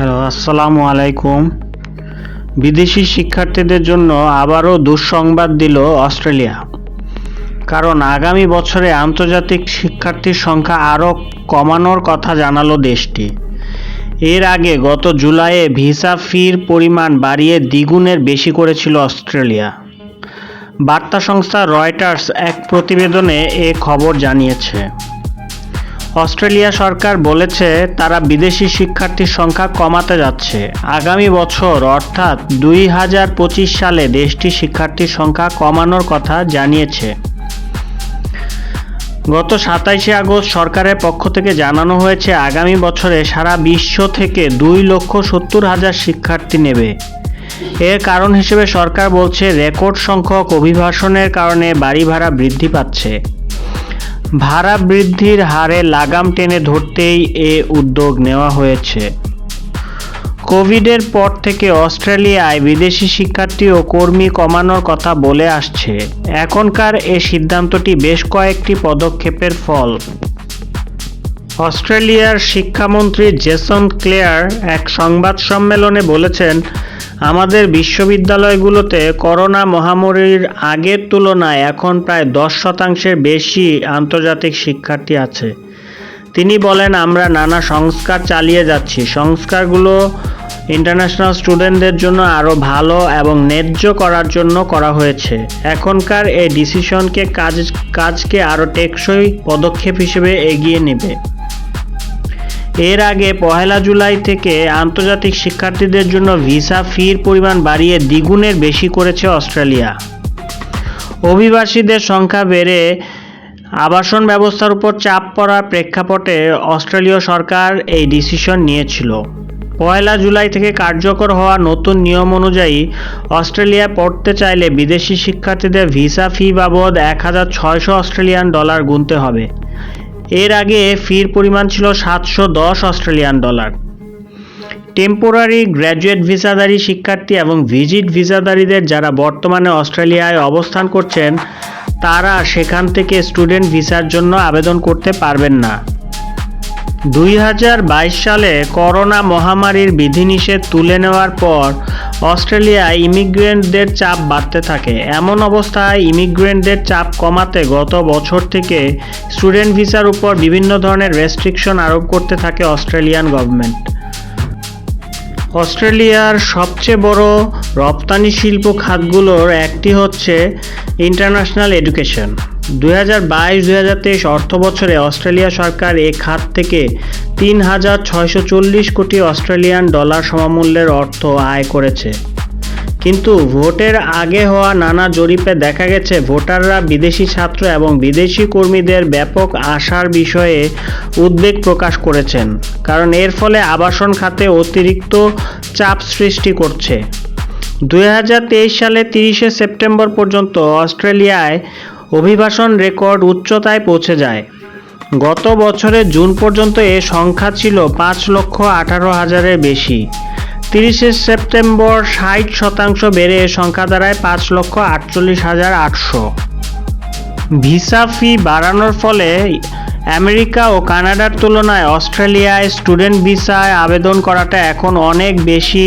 Hello, আসসালামু আলাইকুম। বিদেশি শিক্ষার্থীদের জন্য আবারও দুঃসংবাদ দিল অস্ট্রেলিয়া। কারণ আগামী বছরে আন্তর্জাতিক শিক্ষার্থীর সংখ্যা আরও কমানোর কথা জানালো দেশটি। এর আগে গত জুলাইয়ে ভিসা ফির পরিমাণ বাড়িয়ে দ্বিগুণের বেশি করেছিল অস্ট্রেলিয়া। বার্তা সংস্থা রয়টার্স এক প্রতিবেদনে এ খবর জানিয়েছে। অস্ট্রেলিয়া সরকার বলেছে, তারা বিদেশি শিক্ষার্থীর সংখ্যা কমাতে যাচ্ছে। আগামী বছর, অর্থাৎ দুই হাজার পঁচিশ সালে দেশটি শিক্ষার্থীর সংখ্যা কমানোর কথা জানিয়েছে। গত সাতাইশে আগস্ট সরকারের পক্ষ থেকে জানানো হয়েছে, আগামী বছরে সারা বিশ্ব থেকে দুই লক্ষ সত্তর হাজার শিক্ষার্থী নেবে। এর কারণ হিসেবে সরকার বলছে, রেকর্ড সংখ্যক অভিবাসনের কারণে বাড়ি ভাড়া বৃদ্ধি পাচ্ছে। ভাড়া বৃদ্ধির হারে লাগাম টেনে ধরতেই এ উদ্যোগ নেওয়া হয়েছে। কোভিডের পর থেকে অস্ট্রেলিয়ায় বিদেশি শিক্ষার্থী ও কর্মী কমানোর কথা বলে আসছে। এখনকার এ সিদ্ধান্তটি বেশ কয়েকটি পদক্ষেপের ফল। অস্ট্রেলিয়ার শিক্ষামন্ত্রী জেসন ক্লেয়ার এক সংবাদ সম্মেলনে বলেছেন, আমাদের বিশ্ববিদ্যালয়গুলোতে করোনা মহামারীর আগের তুলনায় এখন প্রায় দশ শতাংশের বেশি আন্তর্জাতিক শিক্ষার্থী আছে। তিনি বলেন, আমরা নানা সংস্কার চালিয়ে যাচ্ছি। সংস্কারগুলো ইন্টারন্যাশনাল স্টুডেন্টদের জন্য আরও ভালো এবং ন্যায্য করার জন্য করা হয়েছে। এখনকার এই ডিসিশনকে কাজ, কাজকে আরও টেকসই পদক্ষেপ হিসেবে এগিয়ে নেবে। এর আগে পহেলা জুলাই থেকে আন্তর্জাতিক শিক্ষার্থীদের জন্য ভিসা ফির পরিমাণ বাড়িয়ে দ্বিগুণের বেশি করেছে অস্ট্রেলিয়া। অভিবাসীদের সংখ্যা বেড়ে আবাসন ব্যবস্থার উপর চাপ পড়ার প্রেক্ষাপটে অস্ট্রেলীয় সরকার এই ডিসিশন নিয়েছিল। পয়লা জুলাই থেকে কার্যকর হওয়া নতুন নিয়ম অনুযায়ী অস্ট্রেলিয়ায় পড়তে চাইলে বিদেশি শিক্ষার্থীদের ভিসা ফি বাবদ এক হাজার ছয়শো অস্ট্রেলিয়ান ডলার গুনতে হবে। এর আগে ফির পরিমাণ ছিল সাতশো দশ অস্ট্রেলিয়ান ডলার। টেম্পোরারি গ্র্যাজুয়েট ভিসাধারী শিক্ষার্থী এবং ভিজিট ভিসাধারীদের যারা বর্তমানে অস্ট্রেলিয়ায় অবস্থান করছেন, তারা সেখান থেকে স্টুডেন্ট ভিসার জন্য আবেদন করতে পারবেন না। দুই হাজার বাইশ সালে করোনা মহামারীর বিধিনিষেধ তুলে নেওয়ার পর অস্ট্রেলিয়ায় ইমিগ্রেন্টদের চাপ বাড়তে থাকে। এমন অবস্থায় ইমিগ্রেন্টদের চাপ কমাতে গত বছর থেকে স্টুডেন্ট ভিসার উপর বিভিন্ন ধরনের রেস্ট্রিকশন আরোপ করতে থাকে অস্ট্রেলিয়ান গভর্নমেন্ট। অস্ট্রেলিয়ার সবচেয়ে বড় রপ্তানি শিল্প খাতগুলোর একটি হচ্ছে ইন্টারন্যাশনাল এডুকেশন। দু হাজার বাইশ দু হাজার তেইশ অর্থ বছরে অস্ট্রেলিয়া সরকার এ খাত থেকে তিন হাজার ছয়শো চল্লিশ কোটি অস্ট্রেলিয়ান ডলার সমমূল্যের অর্থ আয় করেছে। কিন্তু ভোটের আগে হওয়া নানা জরিপে দেখা গেছে, ভোটাররা বিদেশি ছাত্র এবং বিদেশি কর্মীদের ব্যাপক আশার বিষয়ে উদ্বেগ প্রকাশ করেছেন। কারণ এর ফলে আবাসন খাতে অতিরিক্ত চাপ সৃষ্টি করছে। দু হাজার তেইশ সালে তিরিশে সেপ্টেম্বর পর্যন্ত অস্ট্রেলিয়ায় অভিবাসন রেকর্ড উচ্চতায় পৌঁছে যায়। গত বছরের জুন পর্যন্ত এ সংখ্যা ছিল পাঁচ লক্ষ আঠারো হাজারের বেশি। তিরিশে সেপ্টেম্বর ষাট শতাংশ বেড়ে সংখ্যা দাঁড়ায় পাঁচ লক্ষ আটচল্লিশ হাজার আটশো। ভিসা ফি বাড়ানোর ফলে আমেরিকা ও কানাডার তুলনায় অস্ট্রেলিয়ায় স্টুডেন্ট ভিসায় আবেদন করাটা এখন অনেক বেশি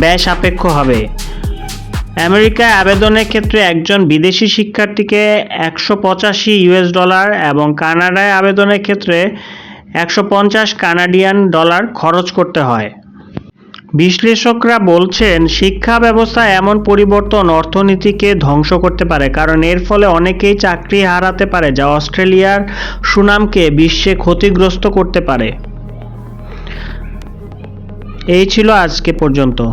ব্যয় সাপেক্ষ হবে। আমেরিকায় আবেদনের ক্ষেত্রে একজন বিদেশি শিক্ষার্থীকে একশো পঁচাশি ইউএস ডলার এবং কানাডায় আবেদনের ক্ষেত্রে একশো পঞ্চাশ কানাডিয়ান ডলার খরচ করতে হয়। বিশ্লেষকরা বলছেন, শিক্ষা ব্যবস্থা এমন পরিবর্তন অর্থনীতিকে ধ্বংস করতে পারে, কারণ এর ফলে অনেকেই চাকরি হারাতে পারে যা অস্ট্রেলিয়ার সুনামকে বিশ্বে ক্ষতিগ্রস্ত করতে পারে। এই ছিল আজকে পর্যন্ত।